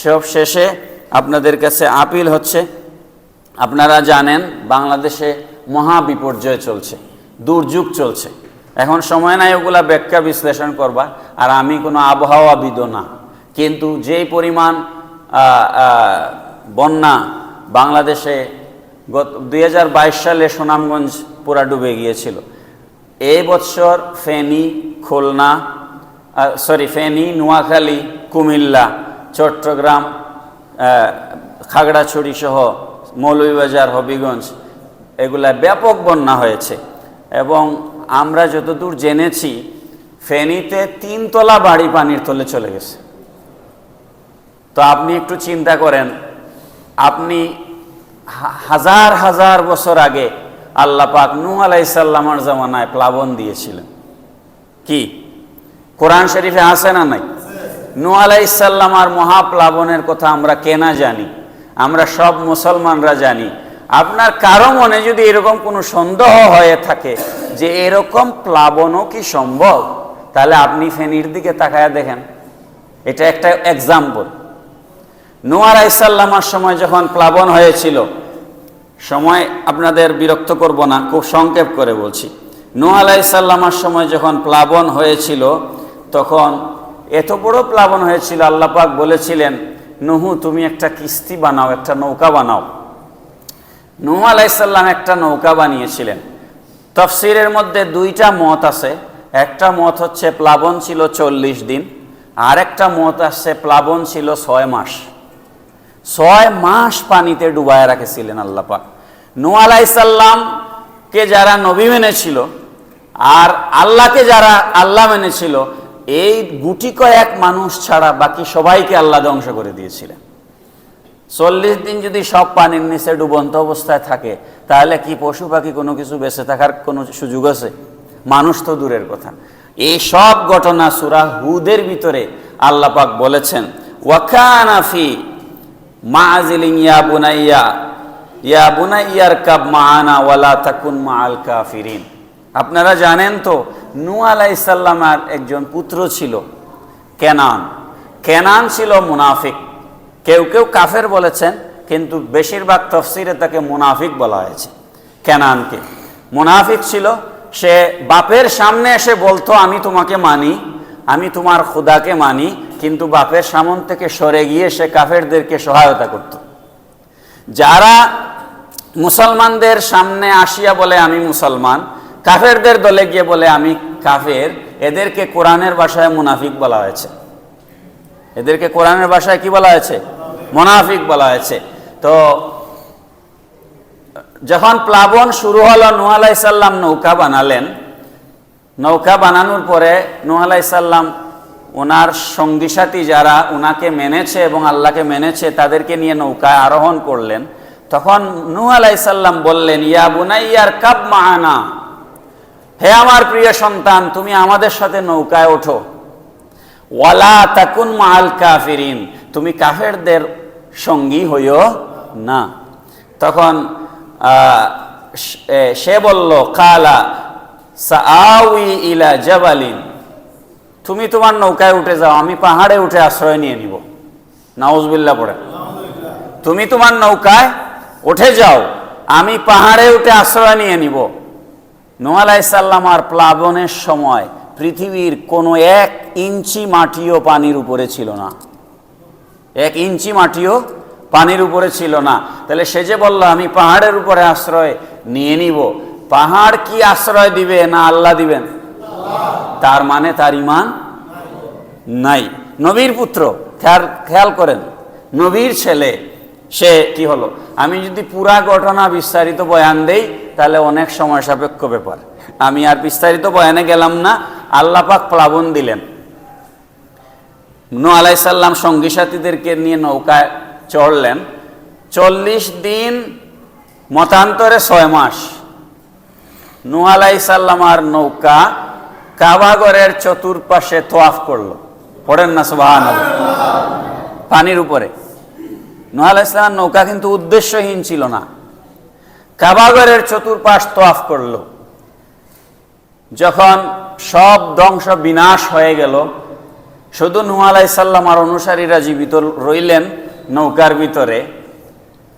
সব শেষে আপনাদের কাছে আপিল হচ্ছে, আপনারা জানেন বাংলাদেশে মহা বিপর্যয় চলছে, দুর্যোগ চলছে। এখন সময় নাই ওগুলা ব্যাখ্যা বিশ্লেষণ করবা আর আমি কোনো আবহাওয়াবিদ না। কিন্তু যেই পরিমাণ বন্যা বাংলাদেশে গত দুই হাজার বাইশ সালে সুনামগঞ্জ পুরা ডুবে গিয়েছিল, এই বৎসর ফেনী, খুলনা সরি, ফেনী, নোয়াখালী, কুমিল্লা চট্টগ্রাম খাগড়াছড়ি সহ মৌলভীবাজার, হবিগঞ্জ, এগুলা ব্যাপক বন্যা হয়েছে। এবং আমরা যতদূর জেনেছি, ফেনীতে তিনতলা বাড়ি পানির তলে চলে গেছে। তো আপনি একটু চিন্তা করেন, আপনি হাজার হাজার বছর আগে আল্লাহ পাক নূ আলাইসাল্লামার জামানায় প্লাবন দিয়েছিলেন। কি? কোরআন শরীফে আছে না নাই? নূ আলাইসাল্লাম আর মহাপ্লাবনের কথা আমরা কেনা জানি, আমরা সব মুসলমানরা জানি। আপনার কারও মনে যদি এরকম কোনো সন্দেহ হয়ে থাকে যে এরকম প্লাবনও কি সম্ভব, তাহলে আপনি ফেনীর দিকে তাকায় দেখেন। এটা একটা এক্সাম্পল নোয়ার আইসাল্লামার সময় যখন প্লাবন হয়েছিল, সময় আপনাদের বিরক্ত করব না, খুব সংক্ষেপ করে বলছি। নোয়া আলাইসাল্লামার সময় যখন প্লাবন হয়েছিল, তখন এত বড় প্লাবন হয়েছিল আল্লাপাক বলেছিলেন, নহু, তুমি একটা কিস্তি বানাও, একটা নৌকা বানাও। নুহ আলাইসাল্লাম একটা নৌকা বানিয়েছিলেন। তফসিরের মধ্যে দুইটা মত আছে। একটা মত হচ্ছে প্লাবন ছিল চল্লিশ দিন, আর একটা মত আসছে প্লাবন ছিল ছয় মাস। ছয় মাস পানিতে ডুবায় রাখেছিলেন আল্লাপাক নু আলাইসাল্লামকে যারা নবী মেনেছিল, আর আল্লাহকে যারা আল্লাহ মেনেছিল এই গুটি কয়েক মানুষ ছাড়া বাকি সবাইকে আল্লাহ ধ্বংস করে দিয়েছিলেন। চল্লিশ দিন যদি সব পানির নিচে ডুবন্ত অবস্থায় থাকে, তাহলে কি পশু পাখি কোনো কিছু বেঁচে থাকার কোনো সুযোগ আছে? মানুষ তো দূরের কথা। এই সব ঘটনা সুরা হুদের ভিতরে আল্লাহ পাক বলেছেন ওয়াকানাফি মাজিলিং ইয়া বুনাইয়া, ইয়া বুনাইয়ার কাব মাআনা ওয়ালা তাকুন মাআল কাফিরিন। আপনারা জানেন তো নূ আলাইসাল্লামার একজন পুত্র ছিল, কেনান। কেনান ছিল মুনাফিক। কেউ কেউ কাফের বলেছেন, কিন্তু বেশিরভাগ তফসিরে তাকে মুনাফিক বলা হয়েছে, কেনানকে। মুনাফিক ছিল, সে বাপের সামনে এসে বলতো, আমি তোমাকে মানি, আমি তোমার খুদাকে মানি। কিন্তু বাপের সামন থেকে সরে গিয়ে সে কাফেরদেরকে সহায়তা করত। যারা মুসলমানদের সামনে আসিয়া বলে, আমি মুসলমান কাফেরদের দলে গিয়ে বলে, আমি কাফের। এদেরকে কোরআনের ভাষায় মুনাফিক বলা হয়েছে। এদেরকে কোরআনের ভাষায় কি বলা হয়েছে? মোনাফিক বলা হয়েছে। তো যখন প্লাবন শুরু হলো নূ আলাইসাল্লাম নৌকা বানালেন। নৌকা বানানোর পরে নূ আলাইসাল্লাম ওনার সঙ্গী সাথী যারা ওনাকে মেনেছে এবং আল্লাহকে মেনেছে, তাদেরকে নিয়ে নৌকায় আরোহণ করলেন। তখন নূ আলাইসাল্লাম বললেন, ইয়া বুনাইয়ার কাব মাহানা হে আমার প্রিয় সন্তান, তুমি আমাদের সাথে নৌকায় ওঠো। ওয়ালা তাকুন মাল কাফিরিন, তুমি কাফেরদের সঙ্গী হইও না। তখন সে- বলল, কালা সাউই ইলা জাবালিন, তুমি তোমার নৌকায় উঠে যাও, আমি পাহাড়ে উঠে আশ্রয় নিয়ে নিব। নাউজবিল্লা পড়ে। তুমি তোমার নৌকায় উঠে যাও, আমি পাহাড়ে উঠে আশ্রয় নিয়ে নিব। নোয়ালাইসাল্লাম আর প্লাবনের সময় পৃথিবীর কোনো এক ইঞ্চি মাটিও পানির উপরে ছিল না। এক ইঞ্চি মাটিও পানির উপরে ছিল না। তাহলে সে যে বলল, আমি পাহাড়ের উপরে আশ্রয় নিয়ে নিব। পাহাড় কি আশ্রয় দিবে না আল্লাহ দিবেন? তার মানে তার ইমান নাই। নবীর পুত্র, খেয়াল খেয়াল করেন, নবীর ছেলে, সে কি হলো? আমি যদি পুরা ঘটনা বিস্তারিত বয়ান দেই তাহলে অনেক সময় সাপেক্ষ ব্যাপার। আমি আর বিস্তারিত বয়ানে গেলাম না, আল্লাহ পাক প্লাবন দিলেন। নু আলাইসাল্লাম সঙ্গী সাথীদেরকে নিয়ে নৌকায় চড়লেন। চল্লিশ দিন, মতান্তরে ছয় মাস। নু আলাইসাল্লাম আর নৌকা কাবাগরের চতুর্পাশে তোয়াফ করল। পড়েন না সুবাহান পানির উপরে। নু আলাইসাল্লাম নৌকা কিন্তু উদ্দেশ্যহীন ছিল না। কাবাগরের চতুর্পাশ তোয়াফ করল। যখন সব ধ্বংস বিনাশ হয়ে গেল, শুধু নূহ আলাইসাল্লাম আর অনুসারীরা জীবিত রইলেন নৌকার ভিতরে।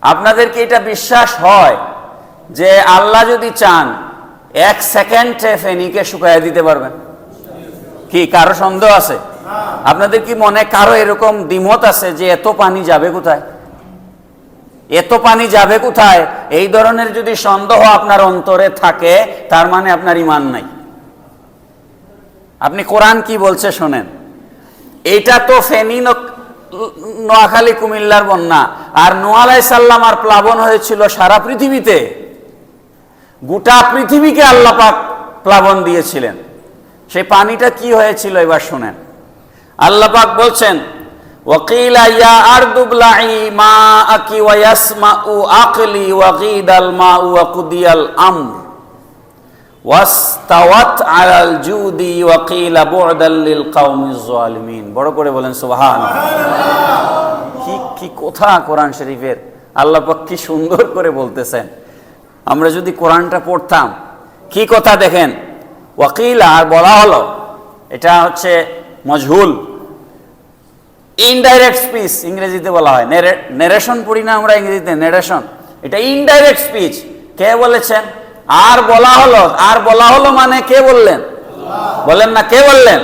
আপনাদেরকে এটা বিশ্বাস হয় যে আল্লাহ যদি চান, এক সেকেন্ডে ফেনীকে শুকাইয়া দিতে পারবেন? কি, কারও সন্দেহ আছে? আপনাদের কি মনে কারও এরকম দ্বিমত আছে যে এত পানি যাবে কোথায়? এত পানি যাবে কোথায়? এই ধরনের যদি সন্দেহ আপনার অন্তরে থাকে, তার মানে আপনার ইমান নাই। আপনি কোরআন কি বলছে শোনেন। এটা তো ফেনী নোয়াখালী কুমিল্লার বন্যা। আর নোয়ালাই সাল্লাম আর প্লাবন হয়েছিল সারা পৃথিবীতে। গোটা পৃথিবীকে আল্লাহ পাক প্লাবন দিয়েছিলেন। সেই পানিটা কি হয়েছিল এবার শোনেন। আল্লাহ পাক বলছেন ইয়াসমাউ আকলি ওয়া গীদাল মাউ ওয়া কুদিয়াল আমর। ওয়াস্তাওয়াত আলাল জুদি ওয়া কিলা বু'দাল লিল কওমিজ জালিমিন বড় করে বলেন সুবহান কি কি কথা কোরআন শরীফের? আল্লাহ পাক কি সুন্দর করে বলতেছেন। আমরা যদি কোরআনটা পড়তাম, কি কথা দেখেন? ওয়াকিলা, আর বলা হলো, এটা হচ্ছে মজহুল। ইনডাইরেক্ট স্পিচ ইংরেজিতে বলা হয়। নেরেশন পড়ি না আমরা ইংরেজিতে নেরেশন এটা ইনডাইরেক্ট স্পিচ কে বলেছেন? আর বলা হলো, আর বলা হলো মানে কে বললেন? বলেন না, কে বললেন?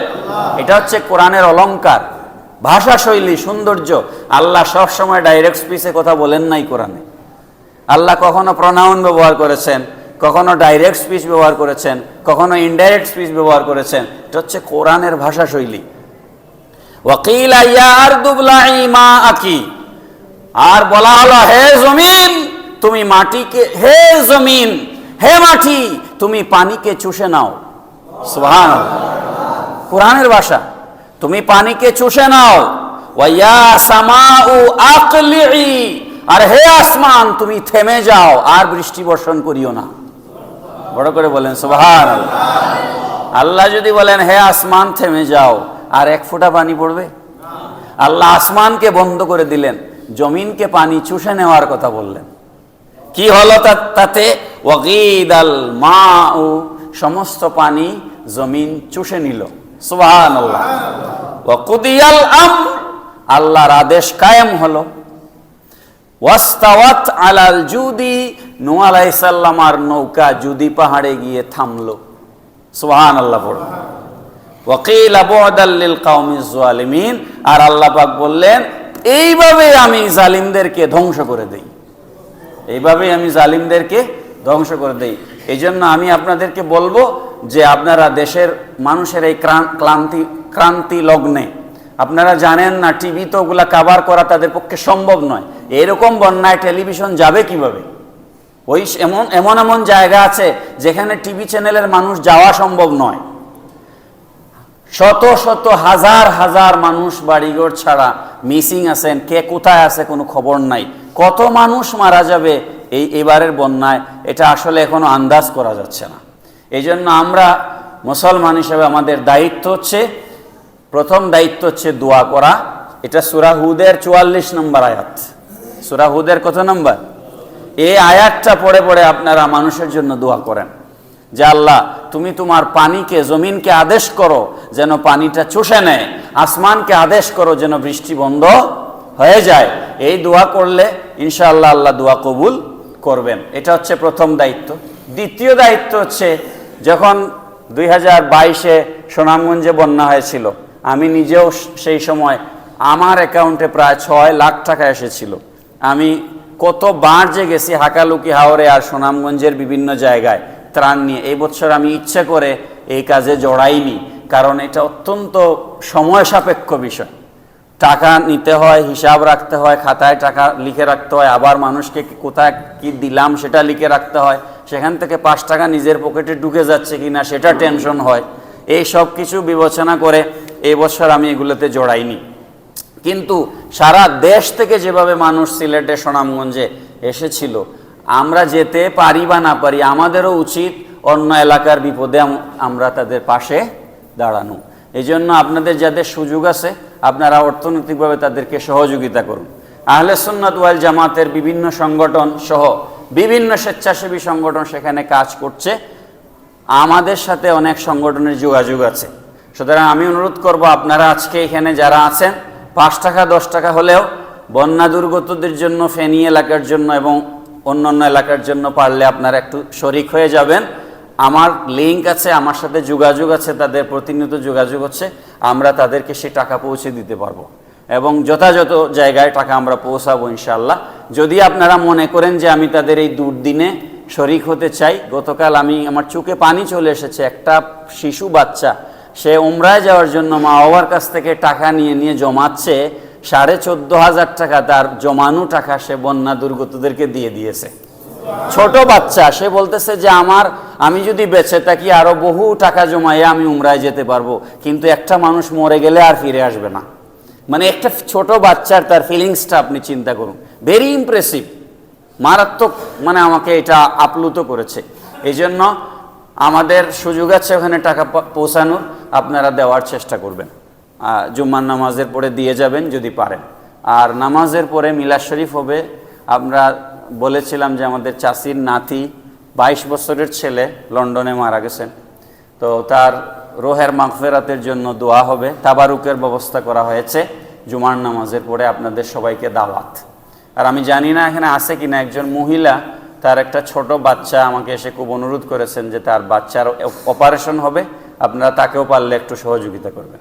এটা হচ্ছে কোরআনের অলংকার ভাষা শৈলী সৌন্দর্য। আল্লাহ সব সময় ডাইরেক্ট স্পিচে কথা বলেন নাই কোরআনে। আল্লাহ কখনো প্রনাউন ব্যবহার করেছেন, কখনো ডাইরেক্ট স্পিচ ব্যবহার করেছেন, কখনো ইনডাইরেক্ট স্পিচ ব্যবহার করেছেন। এটা হচ্ছে কোরআনের ভাষা শৈলী ওয়াকিল আর দুবলাই মা আকি আর বলা হলো হে জমিন তুমি মাটিকে হে জমিন হে মাটি তুমি পানিকে চুষে নাও সুবহান কোরআনের ভাষা তুমি পানিকে চুষে নাও ওয়া সামাউ আকলিই আর হে আসমান তুমি থেমে যাও আর বৃষ্টি বর্ষণ করিও না বড় করে বলেন সুবহান আল্লাহ যদি বলেন হে আসমান থেমে যাও আর এক ফোঁটা পানি পড়বে? আল্লাহ আসমানকে বন্ধ করে দিলেন, জমিনকে পানি চুষে নেওয়ার কথা বললেন। কি হলো তাতে? ওয়াকিদ আল মা সমস্ত পানি জমিন চুষে নিল। সুবাহান আল্লাহ আম আল্লাহর আদেশ কায়েম হলো। ওয়াস্তাওয়াত আলাল জুদি নূ আলাইসাল্লাম আর নৌকা জুদি পাহাড়ে গিয়ে থামলো। সুবহান আল্লাহ পড়ো। ওয়াকিল আবুদাল্লিল কাউমিজ জালিমিন আর আল্লাহ পাক বললেন এইভাবে আমি জালিমদেরকে ধ্বংস করে দেই। এইভাবে আমি জালিমদেরকে ধ্বংস করে দেই। এই জন্য আমি আপনাদেরকে বলব যে আপনারা দেশের মানুষের এই ক্লান্তি, ক্রান্তি লগ্নে, আপনারা জানেন না, টিভি তো ওগুলা কাভার করা তাদের পক্ষে সম্ভব নয়। এরকম বন্যায় টেলিভিশন যাবে কীভাবে? ওই এমন এমন এমন জায়গা আছে যেখানে টিভি চ্যানেলের মানুষ যাওয়া সম্ভব নয়। শত শত হাজার হাজার মানুষ বাড়িঘর ছাড়া মিসিং আছেন, কে কোথায় আছে কোনো খবর নাই। কত মানুষ মারা যাবে এই এবারের বন্যায়, এটা আসলে এখনও আন্দাজ করা যাচ্ছে না। এই জন্য আমরা মুসলমান হিসেবে আমাদের দায়িত্ব হচ্ছে, প্রথম দায়িত্ব হচ্ছে দোয়া করা। এটা সুরাহুদের চুয়াল্লিশ নম্বর আয়াত। সুরাহুদের কত নম্বর? এই আয়াতটা পড়ে পড়ে আপনারা মানুষের জন্য দোয়া করেন। যে আল্লাহ, তুমি তোমার পানিকে, জমিনকে আদেশ করো যেন পানিটা চুষে নেয়, আসমানকে আদেশ করো যেন বৃষ্টি বন্ধ হয়ে যায়। এই দোয়া করলে ইনশাআল্লাহ আল্লাহ দোয়া কবুল করবেন। এটা হচ্ছে প্রথম দায়িত্ব। দ্বিতীয় দায়িত্ব হচ্ছে, যখন দুই হাজার বাইশে সুনামগঞ্জে বন্যা হয়েছিল, আমি নিজেও সেই সময় আমার অ্যাকাউন্টে প্রায় ছয় লাখ টাকা এসেছিল। আমি কতবার যে গেছি হাকালুকি হাওরে আর সুনামগঞ্জের বিভিন্ন জায়গায় ত্রাণ নিয়ে। এই বছর আমি ইচ্ছে করে এই কাজে জড়াইনি, কারণ এটা অত্যন্ত সময় সাপেক্ষ বিষয়। টাকা নিতে হয়, হিসাব রাখতে হয়, খাতায় টাকা লিখে রাখতে হয়, আবার মানুষকে কোথায় কি দিলাম সেটা লিখে রাখতে হয়। সেখান থেকে পাঁচ টাকা নিজের পকেটে ঢুকে যাচ্ছে কিনা সেটা টেনশন হয়। এই সব কিছু বিবেচনা করে এই বছর আমি এগুলোতে জড়াইনি। কিন্তু সারা দেশ থেকে যেভাবে মানুষ সিলেটে, সুনামগঞ্জে এসেছিল আমরা যেতে পারি বা না পারি, আমাদেরও উচিত অন্য এলাকার বিপদে আমরা তাদের পাশে দাঁড়ানো। এই জন্য আপনাদের যাদের সুযোগ আছে, আপনারা অর্থনৈতিকভাবে তাদেরকে সহযোগিতা করুন। আহলে সুন্নাত ওয়াল জামাতের বিভিন্ন সংগঠন সহ বিভিন্ন স্বেচ্ছাসেবী সংগঠন সেখানে কাজ করছে। আমাদের সাথে অনেক সংগঠনের যোগাযোগ আছে। সুতরাং আমি অনুরোধ করব, আপনারা আজকে এখানে যারা আছেন, পাঁচ টাকা, দশ টাকা হলেও বন্যা দুর্গতদের জন্য ফেনী এলাকার জন্য এবং অন্যান্য এলাকার জন্য পারলে আপনারা একটু শরিক হয়ে যাবেন। আমার লিঙ্ক আছে, আমার সাথে যোগাযোগ আছে, তাদের প্রতিনিয়ত যোগাযোগ হচ্ছে, আমরা তাদেরকে সে টাকা পৌঁছে দিতে পারব। এবং যথাযথ জায়গায় টাকা আমরা পৌঁছাবো ইনশাল্লাহ যদি আপনারা মনে করেন যে আমি তাদের এই দুর্দিনে শরিক হতে চাই, গতকাল আমি, আমার চোখে পানি চলে এসেছে, একটা শিশু বাচ্চা, সে উমরায় যাওয়ার জন্য মা বাবার কাছ থেকে টাকা নিয়ে নিয়ে জমাচ্ছে সাড়ে চোদ্দ হাজার টাকা তার জমানো টাকা সে বন্যা দুর্গতদেরকে দিয়ে দিয়েছে। ছোট বাচ্চা, সে বলতেছে যে আমার, আমি যদি বেঁচে থাকি আরও বহু টাকা জমাইয়ে আমি উমরায় যেতে পারব। কিন্তু একটা মানুষ মরে গেলে আর ফিরে আসবে না। মানে একটা ছোট বাচ্চার তার ফিলিংসটা আপনি চিন্তা করুন। ভেরি ইমপ্রেসিভ মারাত্মক মানে আমাকে এটা আপ্লুত করেছে। এই জন্য আমাদের সুযোগ আছে ওখানে টাকা পৌঁছানোর। আপনারা দেওয়ার চেষ্টা করবেন। জুম্মার নামাজের পরে দিয়ে যাবেন যদি পারেন। আর নামাজের পরে মিলাদ শরীফ হবে। আমরা বলেছিলাম যে আমাদের চাষির নাতি বাইশ বছরের ছেলে লন্ডনে মারা গেছেন। তো তার রোহের মাগফেরাতের জন্য দোয়া হবে। তাবারুকের ব্যবস্থা করা হয়েছে জুমার নামাজের পরে আপনাদের সবাইকে দাওয়াত। আর আমি জানি না এখানে আছে কিনা, একজন মহিলা, তার একটা ছোট বাচ্চা আমাকে এসে খুব অনুরোধ করেছেন যে তার বাচ্চার অপারেশন হবে। আপনারা তাকেও পারলে একটু সহযোগিতা করবেন।